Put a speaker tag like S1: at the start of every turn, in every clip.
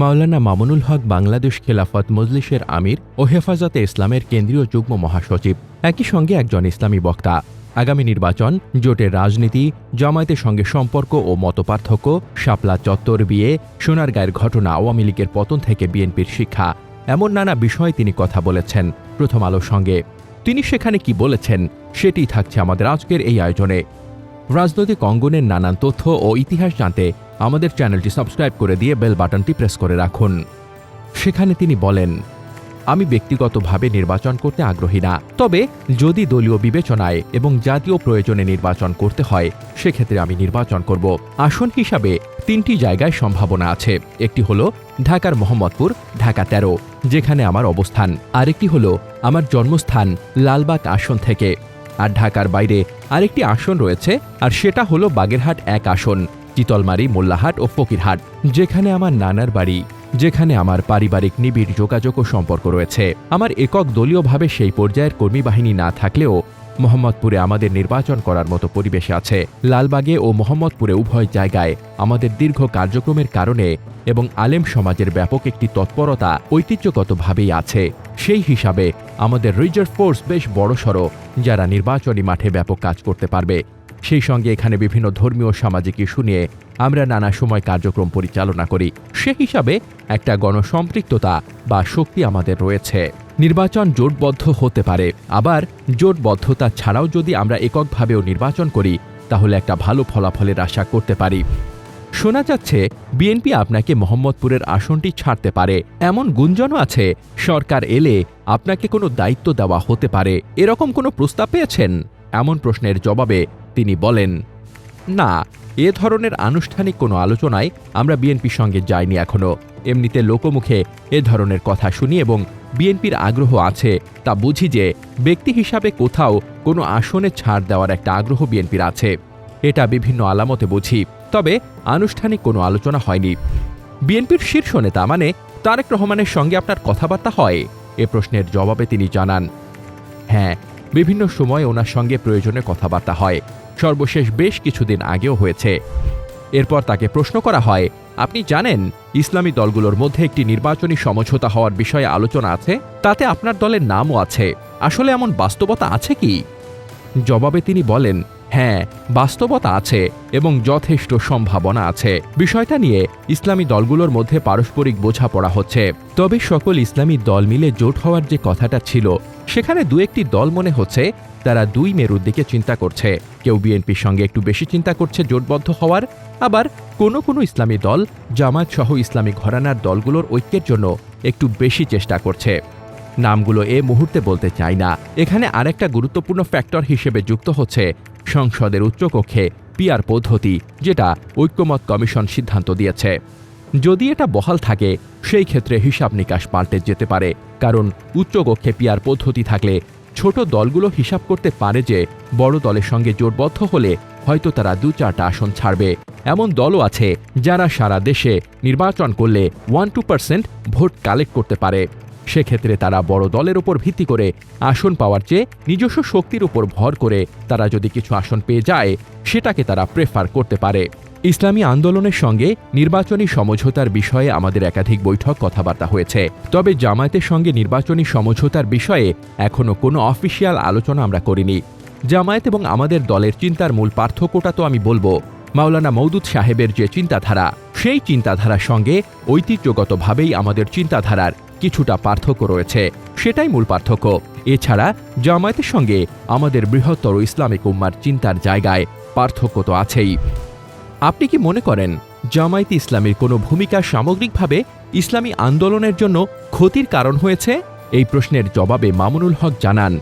S1: মাওলানা মামুনুল হক বাংলাদেশ খেলাফত মজলিসের আমির ও হেফাজতে ইসলামের কেন্দ্রীয় যুগ্ম মহাসচিব। একই সঙ্গে একজন ইসলামী বক্তা। আগামী নির্বাচন, জোটের রাজনীতি, জামায়াতের সঙ্গে সম্পর্ক ও মতপার্থক্য, শাপলা চত্বর বিয়ে, সোনারগাঁয়ের ঘটনা, আওয়ামী লীগের পতন থেকে বিএনপির শিক্ষা, এমন নানা বিষয়ে তিনি কথা বলেছেন। প্রথম আলোর সঙ্গে। তিনি সেখানে কি বলেছেন সেটি থাকছে আমাদের আজকের এই আয়োজনে। রাজনৈতিক অঙ্গনের নানান তথ্য ও ইতিহাস জানতে আমাদের চ্যানেলটি সাবস্ক্রাইব করে দিয়ে বেল বাটনটি প্রেস করে রাখুন। সেখানে তিনি বলেন, আমি ব্যক্তিগতভাবে নির্বাচন করতে আগ্রহী না। তবে যদি দলীয় বিবেচনায় এবং জাতীয় প্রয়োজনে নির্বাচন করতে হয়, সেক্ষেত্রে আমি নির্বাচন করব। আসন হিসাবে তিনটি জায়গায় সম্ভাবনা আছে। একটি হলো ঢাকার মোহাম্মদপুর, ঢাকা তেরো, যেখানে আমার অবস্থান। আরেকটি হলো আমার জন্মস্থান লালবাগ আসন থেকে। আর ঢাকার বাইরে আরেকটি আসন রয়েছে, আর সেটা হলো বাগেরহাট এক আসন চিতলমারি মোল্লাহাট ও ফকিরহাট, যেখানে আমার নানার বাড়ি, যেখানে আমার পারিবারিক নিবিড় যোগাযোগ ও সম্পর্ক রয়েছে। আমার একক দলীয়ভাবে সেই পর্যায়ের কর্মী বাহিনী না থাকলেও মোহাম্মদপুরে আমাদের নির্বাচন করার মতো পরিবেশে আছে। লালবাগে ও মোহাম্মদপুরে উভয় জায়গায় আমাদের দীর্ঘ কার্যক্রমের কারণে এবং আলেম সমাজের ব্যাপক একটি তৎপরতা ঐতিহ্যগতভাবেই আছে। সেই হিসাবে আমাদের রিজার্ভ ফোর্স বেশ বড়সড়, যারা নির্বাচনী মাঠে ব্যাপক কাজ করতে পারবে। সেই সঙ্গে এখানে বিভিন্ন ধর্মীয় সামাজিক ইস্যু নিয়ে আমরা নানা সময় কার্যক্রম পরিচালনা করি। সে হিসাবে একটা গণসম্পৃক্ততা বা শক্তি আমাদের রয়েছে। নির্বাচন জোটবদ্ধ হতে পারে। আবার জোটবদ্ধতা ছাড়াও যদি আমরা এককভাবেও নির্বাচন করি, তাহলে একটা ভালো ফলাফলের আশা করতে পারি। শোনা যাচ্ছে, বিএনপি আপনাকে মোহাম্মদপুরের আসনটি ছাড়তে পারে। এমন গুঞ্জনও আছে, সরকার এলে আপনাকে কোনো দায়িত্ব দেওয়া হতে পারে। এরকম কোনো প্রস্তাব পেয়েছেন? এমন প্রশ্নের জবাবে তিনি বলেন, না এ ধরনের আনুষ্ঠানিক কোনো আলোচনায় আমরা বিএনপির সঙ্গে যাইনি এখনও। এমনিতে লোকমুখে এ ধরনের কথা শুনি এবং বিএনপির আগ্রহ আছে তা বুঝি যে ব্যক্তি হিসাবে কোথাও কোনো আসনে ছাড় দেওয়ার একটা আগ্রহ বিএনপির আছে। এটা বিভিন্ন আলামতে বুঝি, তবে আনুষ্ঠানিক কোনো আলোচনা হয়নি। বিএনপির শীর্ষ নেতা মানে তারেক রহমানের সঙ্গে আপনার কথাবার্তা হয়? এ প্রশ্নের জবাবে তিনি জানান হ্যাঁ বিভিন্ন সময় ওনার সঙ্গে প্রয়োজনে কথাবার্তা হয়। সর্বশেষ বেশ কিছুদিন আগেও হয়েছে। এরপর তাকে প্রশ্ন করা হয়, আপনি জানেন ইসলামী দলগুলোর মধ্যে একটি নির্বাচনী সমঝোতা হওয়ার বিষয়ে আলোচনা আছে? তাতে আপনার দলের নামও আছে। আসলে এমন বাস্তবতা আছে কি? জবাবে তিনি বলেন হ্যাঁ বাস্তবতা আছে এবং যথেষ্ট সম্ভাবনা আছে। বিষয়টা নিয়ে ইসলামী দলগুলোর মধ্যে পারস্পরিক বোঝাপড়া হচ্ছে। তবে সকল ইসলামী দল মিলে জোট হওয়ার যে কথাটা ছিল, সেখানে দু একটি দল মনে হচ্ছে তারা দুই মেরুর দিকে চিন্তা করছে। কেউ বিএনপির সঙ্গে একটু বেশি চিন্তা করছে জোটবদ্ধ হওয়ার, আবার কোনো কোনো ইসলামী দল জামাত সহ ইসলামী ঘরানার দলগুলোর ঐক্যের জন্য একটু বেশি চেষ্টা করছে। নামগুলো এ মুহূর্তে বলতে চাই না। এখানে আরেকটা গুরুত্বপূর্ণ ফ্যাক্টর হিসেবে যুক্ত হচ্ছে সংসদের উচ্চকক্ষে পিয়ার পদ্ধতি, যেটা ঐক্যমত কমিশন সিদ্ধান্ত দিয়েছে। যদি এটা বহাল থাকে, সেই ক্ষেত্রে হিসাব নিকাশ পাল্টে যেতে পারে, কারণ উচ্চকক্ষে পিয়ার পদ্ধতি থাকলে ছোট দলগুলো হিসাব করতে পারে যে বড় দলের সঙ্গে জোটবদ্ধ হলে হয়তো তারা দু চারটা আসন ছাড়বে। এমন দলও আছে যারা সারা দেশে নির্বাচন করলে one two percent vote collect করতে পারে। সেক্ষেত্রে তারা বড় দলের উপর ভিত্তি করে আসন পাওয়ার চেয়ে নিজস্ব শক্তির উপর ভর করে তারা যদি কিছু আসন পেয়ে যায়, সেটাকে তারা প্রেফার করতে পারে। ইসলামী আন্দোলনের সঙ্গে নির্বাচনী সমঝোতার বিষয়ে আমাদের একাধিক বৈঠক কথাবার্তা হয়েছে। তবে জামায়াতের সঙ্গে নির্বাচনী সমঝোতার বিষয়ে এখনও কোনো অফিসিয়াল আলোচনা আমরা করিনি। জামায়াত এবং আমাদের দলের চিন্তার মূল পার্থক্যটা তো আমি বলব। মাওলানা মৌদুদ সাহেবের যে চিন্তাধারা, সেই চিন্তাধারার সঙ্গে ঐতিহ্যগতভাবেই আমাদের চিন্তাধারার কিছুটা পার্থক্য রয়েছে, সেটাই মূল পার্থক্য। এছাড়া জামায়াতের সঙ্গে আমাদের বৃহত্তর ইসলামিক উম্মার চিন্তার জায়গায় পার্থক্য তো আছেই। আপনি কি মনে করেন, জামায়াত ইসলামের কোনো ভূমিকা সামগ্রিকভাবে ইসলামী আন্দোলনের জন্য ক্ষতির কারণ হয়েছে? এই প্রশ্নের জবাবে মামুনুল হক জানান,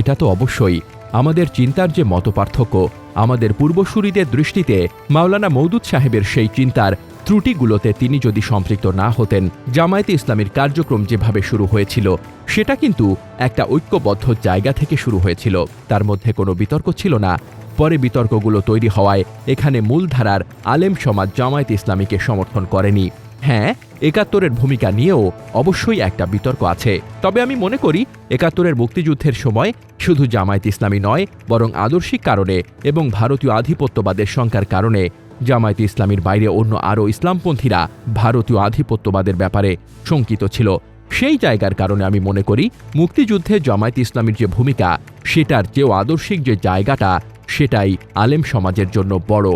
S1: এটা তো অবশ্যই। আমাদের চিন্তার যে মতপার্থক্য, আমাদের পূর্বসূরিদের দৃষ্টিতে মাওলানা মৌদুদ সাহেবের সেই চিন্তার ত্রুটিগুলোতে তিনি যদি সম্পৃক্ত না হতেন, জামায়াতে ইসলামের কার্যক্রম যেভাবে শুরু হয়েছিল, সেটা কিন্তু একটা ঐক্যবদ্ধ জায়গা থেকে শুরু হয়েছিল। তার মধ্যে কোনো বিতর্ক ছিল না। পরে বিতর্কগুলো তৈরি হওয়ায় এখানে মূলধারার আলেম সমাজ জামায়াত ইসলামীকে সমর্থন করেনি। হ্যাঁ একাত্তরের ভূমিকা নিয়েও অবশ্যই একটা বিতর্ক আছে। তবে আমি মনে করি, একাত্তরের মুক্তিযুদ্ধের সময় শুধু জামায়াত ইসলামী নয়, বরং আদর্শিক কারণে এবং ভারতীয় আধিপত্যবাদের শঙ্কার কারণে জামায়াতে ইসলামীর বাইরে অন্য আরও ইসলামপন্থীরা ভারতীয় আধিপত্যবাদের ব্যাপারে শঙ্কিত ছিল। সেই জায়গার কারণে আমি মনে করি মুক্তিযুদ্ধে জামায়াতে ইসলামীর যে ভূমিকা, সেটার চেয়েও আদর্শিক যে জায়গাটা, সেটাই আলেম সমাজের জন্য বড়।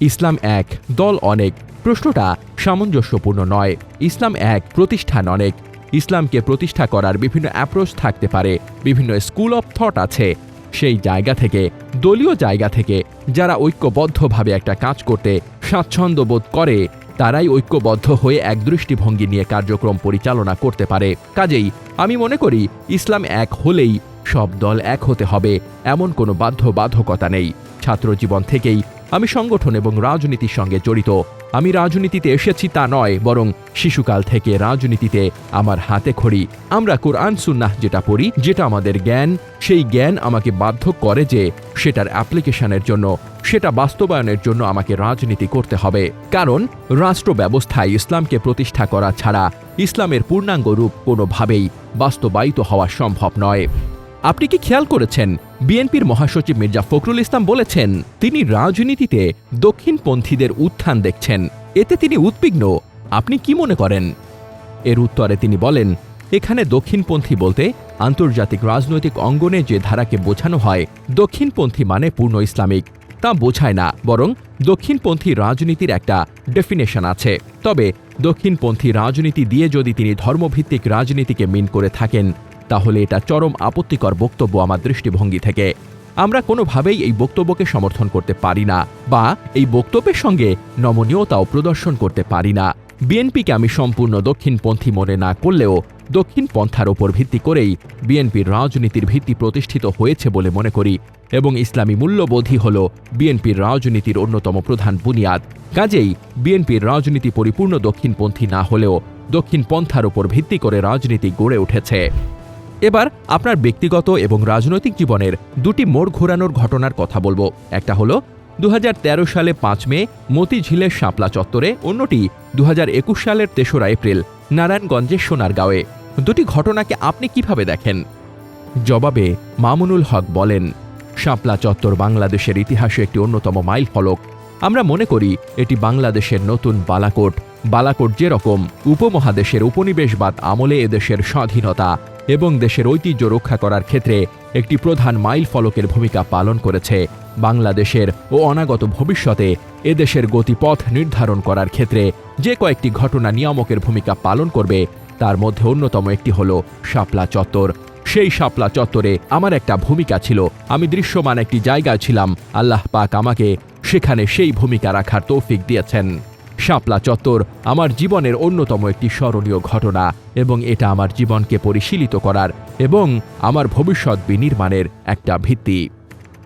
S1: ইসলাম এক, দল অনেক, প্রশ্নটা সামঞ্জস্যপূর্ণ নয়। ইসলাম এক, প্রতিষ্ঠান অনেক। ইসলামকে প্রতিষ্ঠা করার বিভিন্ন অ্যাপ্রোচ থাকতে পারে। বিভিন্ন স্কুল অফ থট আছে। সেই জায়গা থেকে, দলীয় জায়গা থেকে, যারা ঐক্যবদ্ধভাবে একটা কাজ করতে স্বাচ্ছন্দ্য বোধ করে, তারাই ঐক্যবদ্ধ হয়ে এক দৃষ্টিভঙ্গি নিয়ে কার্যক্রম পরিচালনা করতে পারে। কাজেই আমি মনে করি, ইসলাম এক হলেই সব দল এক হতে হবে, এমন কোনো বাধ্যবাধকতা নেই। ছাত্র জীবন থেকেই আমি সংগঠন এবং রাজনীতির সঙ্গে জড়িত। আমি রাজনীতিতে এসেছি তা নয়, বরং শিশুকাল থেকে রাজনীতিতে আমার হাতে খড়ি। আমরা কোরআন, সুন্নাহ যেটা পড়ি, যেটা আমাদের জ্ঞান, সেই জ্ঞান আমাকে বাধ্য করে যে সেটার অ্যাপ্লিকেশনের জন্য, সেটা বাস্তবায়নের জন্য আমাকে রাজনীতি করতে হবে। কারণ রাষ্ট্র ব্যবস্থায় ইসলামকে প্রতিষ্ঠা করা ছাড়া ইসলামের পূর্ণাঙ্গ রূপ কোনোভাবেই বাস্তবায়িত হওয়া সম্ভব নয়। আপনি কি খেয়াল করেছেন? বিএনপির মহাসচিব মির্জা ফখরুল ইসলাম বলেছেন, তিনি রাজনীতিতে দক্ষিণপন্থীদের উত্থান দেখছেন। এতে তিনি উদ্বিগ্ন। আপনি কি মনে করেন? এর উত্তরে তিনি বলেন, এখানে দক্ষিণপন্থী বলতে আন্তর্জাতিক রাজনৈতিক অঙ্গনে যে ধারাকে বোঝানো হয়, দক্ষিণপন্থী মানে পূর্ণ ইসলামিক। তা বোঝায় না, বরং দক্ষিণপন্থী রাজনীতির একটা ডেফিনেশন আছে। তবে দক্ষিণপন্থী রাজনীতি দিয়ে যদি তিনি ধর্মভিত্তিক রাজনীতিকে মিন করে থাকেন তাহলে এটা চরম আপত্তিকর বক্তব্য আমার দৃষ্টিভঙ্গি থেকে। আমরা কোনোভাবেই এই বক্তব্যকে সমর্থন করতে পারি না, বা এই বক্তব্যের সঙ্গে নমনীয়তাও প্রদর্শন করতে পারি না। বিএনপিকে আমি সম্পূর্ণ দক্ষিণপন্থী মনে না করলেও দক্ষিণ পন্থার ওপর ভিত্তি করেই বিএনপির রাজনীতির ভিত্তি প্রতিষ্ঠিত হয়েছে বলে মনে করি, এবং ইসলামী মূল্যবোধই হল বিএনপির রাজনীতির অন্যতম প্রধান বুনিয়াদ। কাজেই বিএনপির রাজনীতি পরিপূর্ণ দক্ষিণপন্থী না হলেও দক্ষিণ পন্থার ওপর ভিত্তি করে রাজনীতি গড়ে উঠেছে। এবার আপনার ব্যক্তিগত এবং রাজনৈতিক জীবনের দুটি মোড় ঘোরানোর ঘটনার কথা বলব। একটা হলো দু হাজার তেরো সালে পাঁচ মে, মতিঝিলের শাপলা চত্বরে, অন্যটি দু হাজার একুশ সালের তেসরা এপ্রিল, নারায়ণগঞ্জের সোনারগাঁওয়ে। দুটি ঘটনাকে আপনি কীভাবে দেখেন? জবাবে মামুনুল হক বলেন, শাপলা চত্বর বাংলাদেশের ইতিহাসে একটি অন্যতম মাইল ফলক। আমরা মনে করি এটি বাংলাদেশের নতুন বালাকোট। বালাকোট যেরকম উপমহাদেশের উপনিবেশবাদ আমলে এদেশের স্বাধীনতা। এবং দেশের ঐতিহ্য রক্ষা করার ক্ষেত্রে একটি প্রধান মাইল ফলকের ভূমিকা পালন করেছে। বাংলাদেশের ও অনাগত ভবিষ্যতে এদেশের গতিপথ নির্ধারণ করার ক্ষেত্রে যে কয়েকটি ঘটনা নিয়ামকের ভূমিকা পালন করবে, তার মধ্যে অন্যতম একটি হল শাপলা চত্বর। সেই শাপলা চত্বরে আমার একটা ভূমিকা ছিল। আমি দৃশ্যমান একটি জায়গায় ছিলাম। আল্লাহ পাক আমাকে সেখানে সেই ভূমিকা রাখার তৌফিক দিয়েছেন। শাপলা চত্বর আমার জীবনের অন্যতম একটি স্মরণীয় ঘটনা এবং এটা আমার জীবনকে পরিশীলিত করার এবং আমার ভবিষ্যৎ বিনির্মাণের একটা ভিত্তি।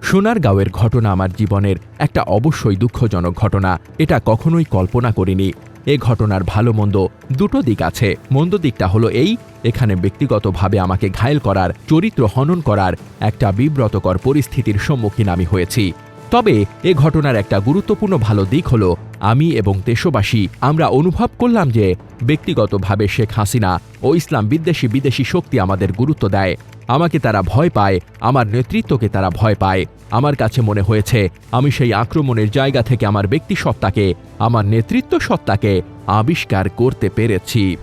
S1: সোনারগাঁওয়ের ঘটনা আমার জীবনের একটা অবশ্যই দুঃখজনক ঘটনা, এটা কখনোই কল্পনা করিনি। এ ঘটনার ভালো মন্দ দুটো দিক আছে। মন্দ দিকটা হলো এই, এখানে ব্যক্তিগতভাবে আমাকে ঘায়েল করার, চরিত্র হনন করার একটা বিব্রতকর পরিস্থিতির সম্মুখীন আমি হয়েছি। তবে এ ঘটনার একটা গুরুত্বপূর্ণ ভালো দিক হলো, আমি এবং দেশবাসী আমরা অনুভব করলাম যে ব্যক্তিগতভাবে শেখ হাসিনা ও ইসলাম বিদ্বেষী বিদেশি শক্তি আমাদের গুরুত্ব দেয়। আমাকে তারা ভয় পায়, আমার নেতৃত্বকে তারা ভয় পায়। আমার কাছে মনে হয়েছে, আমি সেই আক্রমণের জায়গা থেকে আমার ব্যক্তি সত্তাকে, আমার নেতৃত্ব সত্তাকে আবিষ্কার করতে পেরেছি।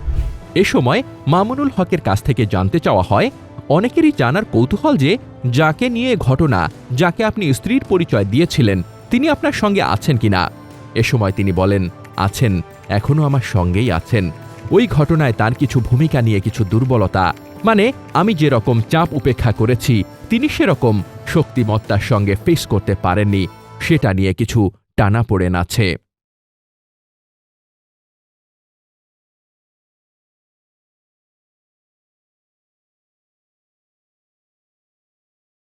S1: এ সময় মামুনুল হকের কাছ থেকে জানতে চাওয়া হয় অনেকেরই জানার কৌতূহল যে যাকে নিয়ে ঘটনা, যাকে আপনি স্ত্রীর পরিচয় দিয়েছিলেন, তিনি আপনার সঙ্গে আছেন কিনা? এ সময় তিনি বলেন, আছেন এখনও আমার সঙ্গেই আছেন। ওই ঘটনায় তার কিছু ভূমিকা নিয়ে কিছু দুর্বলতা। মানে আমি যেরকম চাপ উপেক্ষা করেছি, তিনি সেরকম শক্তিমত্তার সঙ্গে ফেস করতে পারেননি। সেটা নিয়ে কিছু টানা টানাপোড়েন আছে।